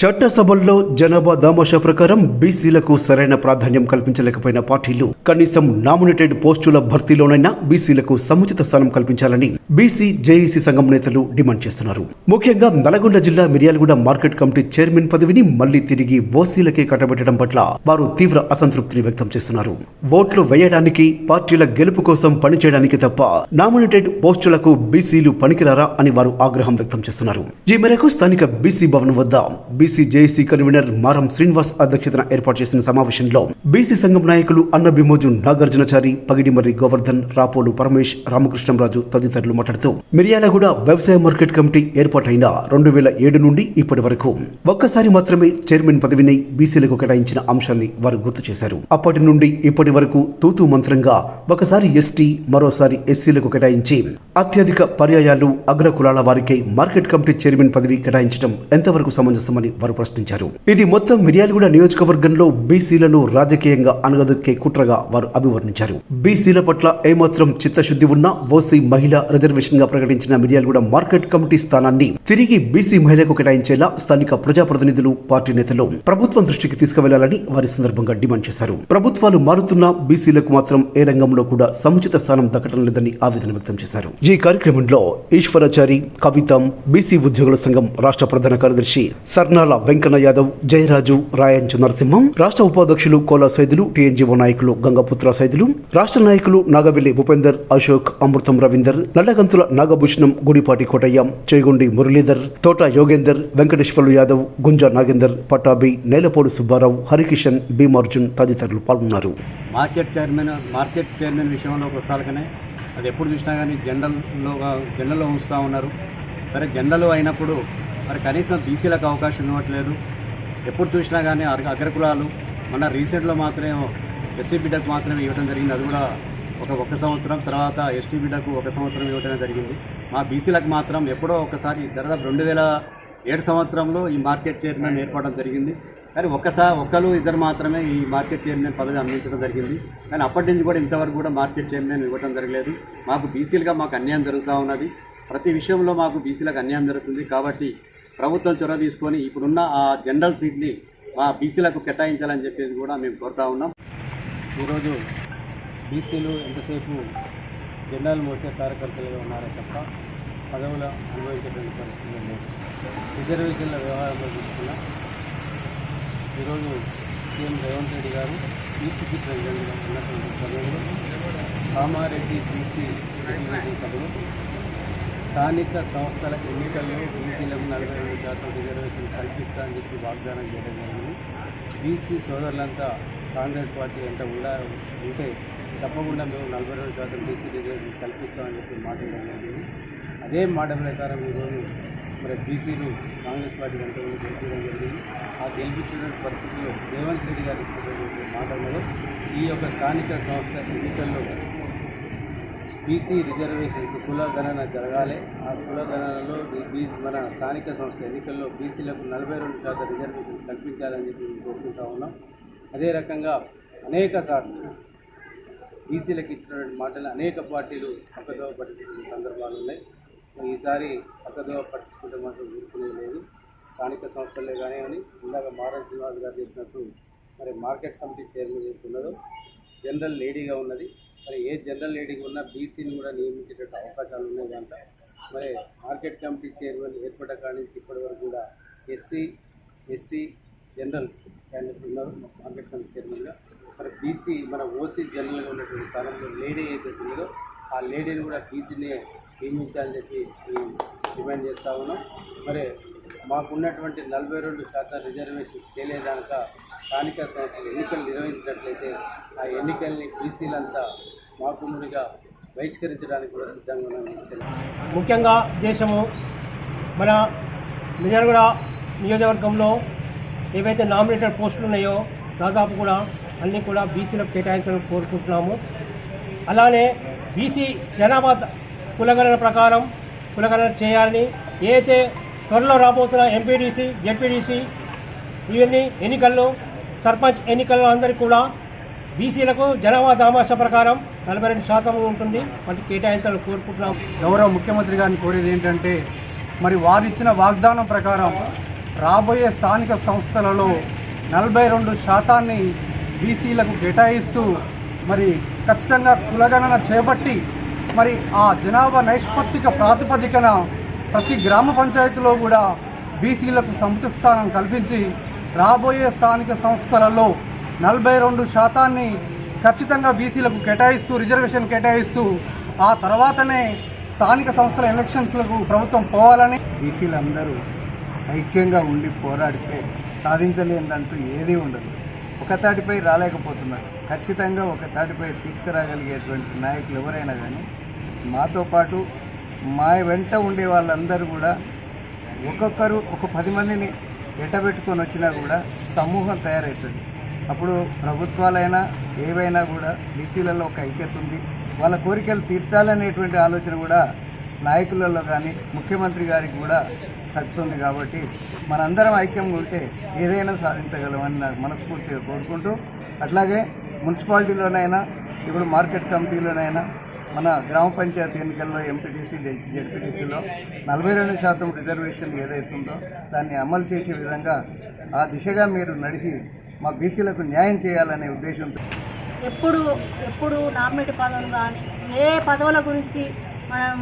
చట్టసభల్లో జనాభా దామాషా ప్రకారం బీసీలకు సరైన ప్రాధాన్యం కల్పించలేకపోయిన పార్టీలు కనీసం నామినేటెడ్ పోస్టుల భర్తీలోనైనా బీసీలకు సముచిత స్థానం కల్పించాలని బీసీ జేఈసీ సంఘం నేతలు డిమాండ్ చేస్తున్నారు. ముఖ్యంగా నల్గొండ జిల్లా మిర్యాలగూడ మార్కెట్ కమిటీ చైర్మన్ పదవిని మళ్ళీ తిరిగి ఓసీలకే కట్టబెట్టడం పట్ల వారు తీవ్ర అసంతృప్తిని వ్యక్తం చేస్తున్నారు. ఓట్లు వేయడానికి పార్టీల గెలుపు కోసం పనిచేయడానికి తప్ప నామినేటెడ్ పోస్టులకు బీసీలు పనికిరారా అని వారు ఆగ్రహం వ్యక్తం చేస్తున్నారు. ఈ మేరకు స్థానిక బీసీ భవన్ వద్ద బీసీ జేఏసీ కన్వీనర్ మారం శ్రీనివాస్ అధ్యక్షతన ఏర్పాటు చేసిన సమావేశంలో బీసీ సంఘం నాయకులు అన్న బిమోజు నాగార్జునచారి పగిడిమర్రి గోవర్ధన్ రాపోలు పరమేష్ రామకృష్ణంరాజు తదితరులు మాట్లాడుతూ మిర్యాలగూడ వ్యవసాయ మార్కెట్ కమిటీ ఏర్పాటైన రెండు వేల ఏడు నుండి ఇప్పటి వరకు ఒక్కసారి మాత్రమే చైర్మన్ పదవిని బీసీలకు కేటాయించిన అంశాన్ని వారు గుర్తు చేశారు. అప్పటి నుండి ఇప్పటి వరకు తూతూ మంత్రంగా ఒకసారి ఎస్టీ మరోసారి ఎస్సీలకు కేటాయించి అత్యధిక పర్యాయాలు అగ్ర కులాల వారికే మార్కెట్ కమిటీ చైర్మన్ పదవి కేటాయించడం ఎంతవరకు సమంజసమని వారు ప్రశ్నించారు. ఇది మొత్తం మిర్యాలగూడ నియోజకవర్గంలో బీసీలను రాజకీయంగా అనగదొక్కే కుట్రగా వారు అభివర్ణించారు. బీసీల పట్ల ఏమాత్రం చిత్తశుద్ధి ఉన్నా ఓసీ మహిళ రిజర్వేషన్గా ప్రకటించిన మిర్యాలగూడ మార్కెట్ కమిటీ స్థానాన్ని తిరిగి బీసీ మహిళకు కేటాయించేలా స్థానిక ప్రజాప్రతినిధులు పార్టీ నేతలు ప్రభుత్వం దృష్టికి తీసుకువెళ్ళాలని వారి సందర్భంగా డిమాండ్ చేశారు. ప్రభుత్వాలు మారుతున్న బీసీలకు మాత్రం ఏ రంగంలో కూడా సముచిత స్థానం దక్కడం లేదని ఆవేదన వ్యక్తం చేశారు. ఈ కార్యక్రమంలో ఈశ్వరాచారి కవితం బీసీ ఉద్యోగుల సంఘం రాష్ట్ర ప్రధాన కార్యదర్శి సర్నాల వెంకన్న యాదవ్ జయరాజు రాయంచు నరసింహం రాష్ట్ర ఉపాధ్యక్షులు కోలా సైదులు టీఎన్జీఓ నాయకులు గంగపుత్ర సైదులు రాష్ట్ర నాయకులు నాగవెల్లి భూపేందర్ అశోక్ అమృతం రవీందర్ నల్లగంతుల నాగభూషణం గుడిపాటి కోటయ్య చేగుండి మురళీధర్ తోట యోగేందర్ వెంకటేశ్వర్లు యాదవ్ గుంజా నాగేందర్ పటాబి నేలపోడు సుబ్బారావు హరికిషన్ భీమార్జున్ తదితరులు పాల్గొన్నారు. మార్కెట్ చైర్మన్ మార్కెట్ చైర్మన్ విషయంలో వస్తాలకనే అది ఎప్పుడు చూసినా కానీ జనరల్లో జనరల్లో ఉంచుతూ ఉన్నారు. సరే జనరల్ అయినప్పుడు మరి కనీసం బీసీలకు అవకాశం ఇవ్వట్లేదు. ఎప్పుడు చూసినా కానీ అగ్రకులాలు మన రీసెంట్లో మాత్రమే ఎస్సీ బిడ్డకు మాత్రమే ఇవ్వడం జరిగింది. అది కూడా ఒక ఒక సంవత్సరం తర్వాత ఎస్టీ బిడ్డకు ఒక సంవత్సరం ఇవ్వడం జరిగింది. మా బీసీలకు మాత్రం ఎప్పుడో ఒకసారి దాదాపు రెండు వేల ఏడు సంవత్సరంలో ఈ మార్కెట్ చైర్మన్ ఏర్పడడం జరిగింది. కానీ ఒక్కసారి ఒక్కరు ఇద్దరు మాత్రమే ఈ మార్కెట్ చైర్మన్ పదవి అందించడం జరిగింది. కానీ అప్పటి నుంచి కూడా ఇంతవరకు కూడా మార్కెట్ చైర్మన్ ఇవ్వడం జరగలేదు. మాకు బీసీలుగా మాకు అన్యాయం జరుగుతూ ఉన్నది. ప్రతి విషయంలో మాకు బీసీలకు అన్యాయం జరుగుతుంది. కాబట్టి ప్రభుత్వం చొరవ తీసుకొని ఇప్పుడున్న ఆ జనరల్ సీట్ని మా బీసీలకు కేటాయించాలని చెప్పేసి కూడా మేము కోరుతా ఉన్నాం. ఈరోజు బీసీలు ఎంతసేపు జెండాలు మోసే కార్యకర్తలుగా ఉన్నారే తప్ప పదవులు అనుభవించేటువంటి పరిస్థితులు లేదు రిజర్వేషన్ల వ్యవహారంలో చూసుకున్నా. ఈరోజు సీఎం రేవంత్ రెడ్డి గారు బీసీ ప్రెసిడెంట్గా ఉన్నటువంటి సమయంలో కామారెడ్డి బీసీ సభలో స్థానిక సంస్థల ఎన్నికల్లో బీసీలకు నలభై ఐదు శాతం రిజర్వేషన్ కల్పిస్తా అని చెప్పి వాగ్దానం చేయడం జరిగింది. బీసీ సోదరులంతా కాంగ్రెస్ పార్టీ ఎంత ఉండా ఉంటే తప్పకుండా మేము నలభై రెండు శాతం బీసీ రిజర్వేషన్ కల్పిస్తామని చెప్పి మాట జరిగింది. అదే మాట ప్రకారం ఈరోజు మరి బీసీలు కాంగ్రెస్ పార్టీ వెంట ఉండి గెలిపించడం జరిగింది. ఆ గెలిపించిన పరిస్థితుల్లో రేవంత్ రెడ్డి గారు ఇచ్చినటువంటి ఈ యొక్క స్థానిక సంస్థ ఎన్నికల్లో బీసీ రిజర్వేషన్స్ కుల గణన జరగాలి. ఆ కుల గణనలో మన స్థానిక సంస్థ ఎన్నికల్లో బీసీలకు నలభై రెండు శాతం రిజర్వేషన్ కల్పించాలని చెప్పి మేము కోరుకుంటా ఉన్నాం. అదే రకంగా అనేక సార్లు బీసీలకు ఇచ్చినటువంటి మాటలు అనేక పార్టీలు పక్కదోవ పట్టించుకునే సందర్భాలు ఉన్నాయి. ఈసారి పక్కదోవ పట్టించుకుంటే మాత్రం ఊరుకునేది లేదు. స్థానిక సంస్థలే కానివ్వని ఇందాక మారా శ్రీనివాస్ గారు చెప్పినట్టు మరి మార్కెట్ కమిటీ చైర్మన్ చెప్తున్నారు జనరల్ లేడీగా ఉన్నది. మరి ఏ జనరల్ లేడీగా ఉన్నా బీసీని కూడా నియమించేటట్టు అవకాశాలు ఉన్నాయి కనుక మరి మార్కెట్ కమిటీ చైర్మన్ ఏర్పడ్డ కాడి నుంచి ఇప్పటి వరకు కూడా ఎస్సీ ఎస్టీ జనరల్ క్యాండిడేట్ ఉన్నారు మార్కెట్ కమిటీ చైర్మన్గా. మరి బీసీ మన ఓసీ జనరల్గా ఉన్నటువంటి స్థానంలో లేడీ ఏదైతే ఉందో ఆ లేడీని కూడా బీసీనే నియమించాలని చెప్పి మేము డిమాండ్ చేస్తూ ఉన్నాం. మరి మాకున్నటువంటి నలభై రెండు శాతం రిజర్వేషన్ చేయలేదాక స్థానిక సంస్థలు ఎన్నికలు నిర్వహించినట్లయితే ఆ ఎన్నికల్ని బీసీలంతా మాకుముడిగా బహిష్కరించడానికి కూడా సిద్ధంగా ఉన్నామని ముఖ్యంగా దేశము మన మిర్యాలగూడ నియోజకవర్గంలో ఏవైతే నామినేటెడ్ పోస్టులు ఉన్నాయో దాదాపు కూడా అన్నీ కూడా బీసీలకు కేటాయించాలని కోరుకుంటున్నాము. అలానే బీసీ జనాభా కులగణన ప్రకారం కులగణన చేయాలని ఏదైతే త్వరలో రాబోతున్న ఎంపీడీసీ జెడ్పీడీసీ ఇవన్నీ ఎన్నికల్లో సర్పంచ్ ఎన్నికల్లో అందరికీ కూడా బీసీలకు జనాభా దామాష ప్రకారం నలభై రెండు శాతం ఉంటుంది. వాటికి కేటాయించాలని కోరుకుంటున్నాం. గౌరవ ముఖ్యమంత్రి గారిని కోరేది ఏంటంటే మరి వారు ఇచ్చిన వాగ్దానం ప్రకారం రాబోయే స్థానిక సంస్థలలో నలభై రెండు శాతాన్ని బీసీలకు కేటాయిస్తూ మరి ఖచ్చితంగా కులగణన చేపట్టి మరి ఆ జనాభా నైష్పత్తిక ప్రాతిపదికన ప్రతి గ్రామ పంచాయతీలో కూడా బీసీలకు సముచిత స్థానం కల్పించి రాబోయే స్థానిక సంస్థలలో నలభై రెండు శాతాన్ని ఖచ్చితంగా బీసీలకు కేటాయిస్తూ రిజర్వేషన్ కేటాయిస్తూ ఆ తర్వాతనే స్థానిక సంస్థల ఎలక్షన్స్లకు ప్రభుత్వం పోవాలని బీసీలందరూ ఐక్యంగా ఉండి పోరాడితే సాధించలేదంటూ ఏదీ ఉండదు. ఒక తాటిపై రాలేకపోతున్నారు. ఖచ్చితంగా ఒక తాటిపై తీసుకురాగలిగేటువంటి నాయకులు ఎవరైనా కానీ మాతో పాటు మా వెంట ఉండే వాళ్ళందరూ కూడా ఒక్కొక్కరు ఒక పది మందిని ఎట్టబెట్టుకొని వచ్చినా కూడా సమూహం తయారవుతుంది అప్పుడు ప్రభుత్వాలైనా ఏవైనా కూడా బీసీలలో ఒక ఐక్యత ఉంది. వాళ్ళ కోరికలు తీర్చాలనేటువంటి ఆలోచన కూడా నాయకులలో కానీ ముఖ్యమంత్రి గారికి కూడా తగ్గుతుంది కాబట్టి మనందరం ఐక్యంగా ఉంటే ఏదైనా సాధించగలమని నాకు మనస్ఫూర్తిగా కోరుకుంటూ అట్లాగే మున్సిపాలిటీలోనైనా ఇప్పుడు మార్కెట్ కమిటీలోనైనా మన గ్రామ పంచాయతీ ఎన్నికల్లో ఎంపీటీసీ జడ్పీటీసీలో నలభై రెండు శాతం రిజర్వేషన్ ఏదైతుందో దాన్ని అమలు చేసే విధంగా ఆ దిశగా మీరు నడిచి మా బీసీలకు న్యాయం చేయాలనే ఉద్దేశంతో. ఎప్పుడు ఎప్పుడు నామినేట్ పదవులు కానీ ఏ పదవుల గురించి మనం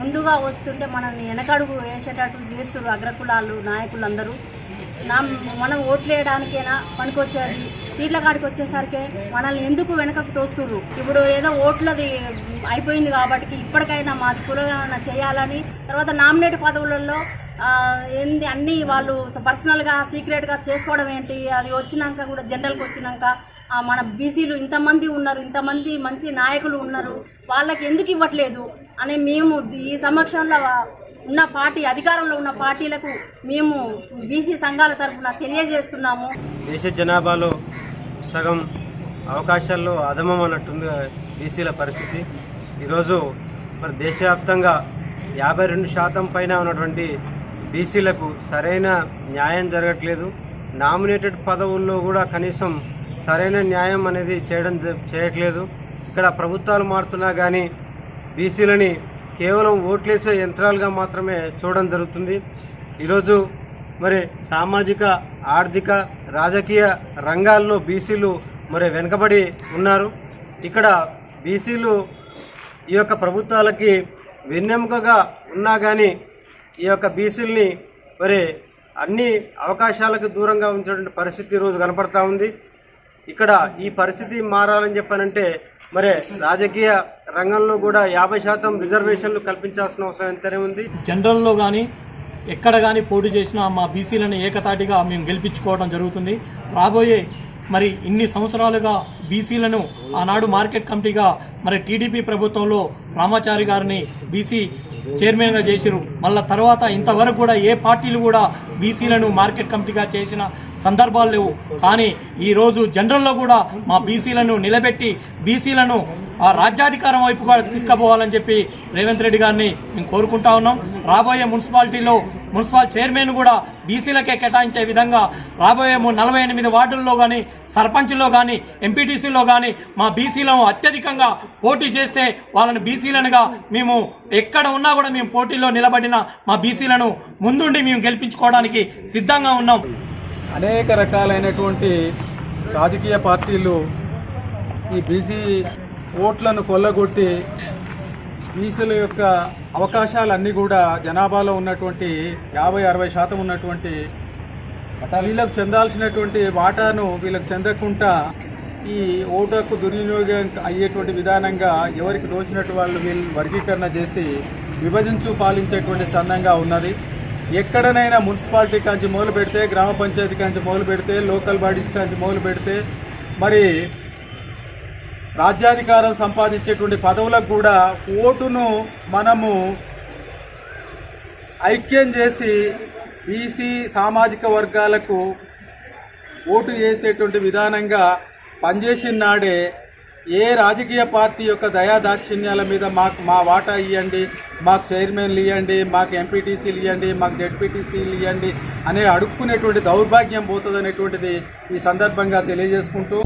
ముందుగా వస్తుంటే మనల్ని వెనకడుగు వేసేటట్టు చేస్తున్నారు అగ్రకులాలు నాయకులందరూ. నా మనం ఓట్లు వేయడానికైనా పనికొచ్చేది? సీట్ల కాడికి వచ్చేసరికి మనల్ని ఎందుకు వెనకకు తోస్తుర్రు? ఇప్పుడు ఏదో ఓట్లది అయిపోయింది కాబట్టి ఇప్పటికైనా మాది పురోగమన చేయాలని తర్వాత నామినేట్ పదవులలో ఏంది అన్నీ వాళ్ళు పర్సనల్గా సీక్రెట్గా చేసుకోవడం ఏంటి? అది వచ్చినాక కూడా జనరల్కి వచ్చినాక మన బీసీలు ఇంతమంది ఉన్నారు ఇంతమంది మంచి నాయకులు ఉన్నారు వాళ్ళకి ఎందుకు ఇవ్వట్లేదు? అని మేము ఈ సమక్షంలో ఉన్న పార్టీ అధికారంలో ఉన్న పార్టీలకు మేము బీసీ సంఘాల తరఫున తెలియజేస్తున్నాము. దేశ జనాభాలో సగం అవకాశాల్లో అధమం అన్నట్టుంది బీసీల పరిస్థితి. ఈరోజు మరి దేశవ్యాప్తంగా యాభై రెండు శాతం పైన ఉన్నటువంటి బీసీలకు సరైన న్యాయం జరగట్లేదు. నామినేటెడ్ పదవుల్లో కూడా కనీసం సరైన న్యాయం అనేది చేయడం చేయట్లేదు. ఇక్కడ ప్రభుత్వాలు మారుతున్నా కానీ బీసీలని కేవలం ఓట్లేసే యంత్రాలుగా మాత్రమే చూడడం జరుగుతుంది. ఈరోజు మరి సామాజిక ఆర్థిక రాజకీయ రంగాల్లో బీసీలు మరి వెనుకబడి ఉన్నారు. ఇక్కడ బీసీలు ఈ యొక్క ప్రభుత్వాలకి వెన్నెముకగా ఉన్నా కానీ ఈ యొక్క బీసీలని మరి అన్ని అవకాశాలకు దూరంగా ఉంచేటువంటి పరిస్థితి ఈరోజు కనపడతా ఉంది. ఇక్కడ ఈ పరిస్థితి మారాలని చెప్పానంటే మరి రాజకీయ రంగంలో కూడా యాభై శాతం రిజర్వేషన్లు కల్పించాల్సిన అవసరం ఎంతనే ఉంది. జనరల్లో కానీ ఎక్కడ కానీ పోటీ చేసినా మా బీసీలను ఏకతాటిగా మేము గెలిపించుకోవడం జరుగుతుంది. రాబోయే మరి ఇన్ని సంవత్సరాలుగా బీసీలను ఆనాడు మార్కెట్ కమిటీగా మరి టీడీపీ ప్రభుత్వంలో రామాచారి గారిని బీసీ చైర్మన్గా చేసిరు మళ్ళా తర్వాత ఇంతవరకు కూడా ఏ పార్టీలు కూడా బీసీలను మార్కెట్ కమిటీగా చేసిన సందర్భాలు లేవు. కానీ ఈరోజు జనరల్లో కూడా మా బీసీలను నిలబెట్టి బీసీలను ఆ రాజ్యాధికారం వైపుగా తీసుకుపోవాలని చెప్పి రేవంత్ రెడ్డి గారిని మేము కోరుకుంటా ఉన్నాం. రాబోయే మున్సిపాలిటీలో మున్సిపల్ చైర్మన్ కూడా బీసీలకే కేటాయించే విధంగా రాబోయే నలభై ఎనిమిది వార్డుల్లో కానీ సర్పంచ్లో కానీ ఎంపీటీసీలో కానీ మా బీసీలను అత్యధికంగా పోటీ చేస్తే వాళ్ళని బీసీలనుగా మేము ఎక్కడ ఉన్నా కూడా మేము పోటీలో నిలబడిన మా బీసీలను ముందుండి మేము గెలిపించుకోవడానికి సిద్ధంగా ఉన్నాం. అనేక రకాలైనటువంటి రాజకీయ పార్టీలు ఈ బీసీ ఓట్లను కొల్లగొట్టి బీసీల యొక్క అవకాశాలన్నీ కూడా జనాభాలో ఉన్నటువంటి యాభై అరవై శాతం ఉన్నటువంటి వీళ్ళకు చెందాల్సినటువంటి వాటాను వీళ్ళకు చెందకుండా ఈ ఓటుకు దుర్వినియోగం అయ్యేటువంటి విధానంగా ఎవరికి దోచినట్టు వాళ్ళు వీళ్ళు వర్గీకరణ చేసి విభజించు పాలించేటువంటి చందంగా ఉన్నది. ఎక్కడనైనా మున్సిపాలిటీ కాంచి మొదలు పెడితే గ్రామ పంచాయతీ కాంచి మొదలు పెడితే లోకల్ బాడీస్ కాంచి మొదలు పెడితే మరి రాజ్యాధికారం సంపాదించేటువంటి పదవులకు కూడా ఓటును మనము ఐక్యం చేసి బీసీ సామాజిక వర్గాలకు ఓటు వేసేటువంటి విధానంగా పనిచేసిన నాడే ఏ రాజకీయ పార్టీ యొక్క దయాదాక్షిణ్యాల మీద మాకు మా వాటా ఇవ్వండి మాకు చైర్మన్లు ఇవ్వండి మాకు ఎంపీటీసీలు ఇవ్వండి మాకు జెడ్పీటీసీలు ఇవ్వండి అనే అడుక్కునేటువంటి దౌర్భాగ్యం పోతుంది ఈ సందర్భంగా తెలియజేసుకుంటూ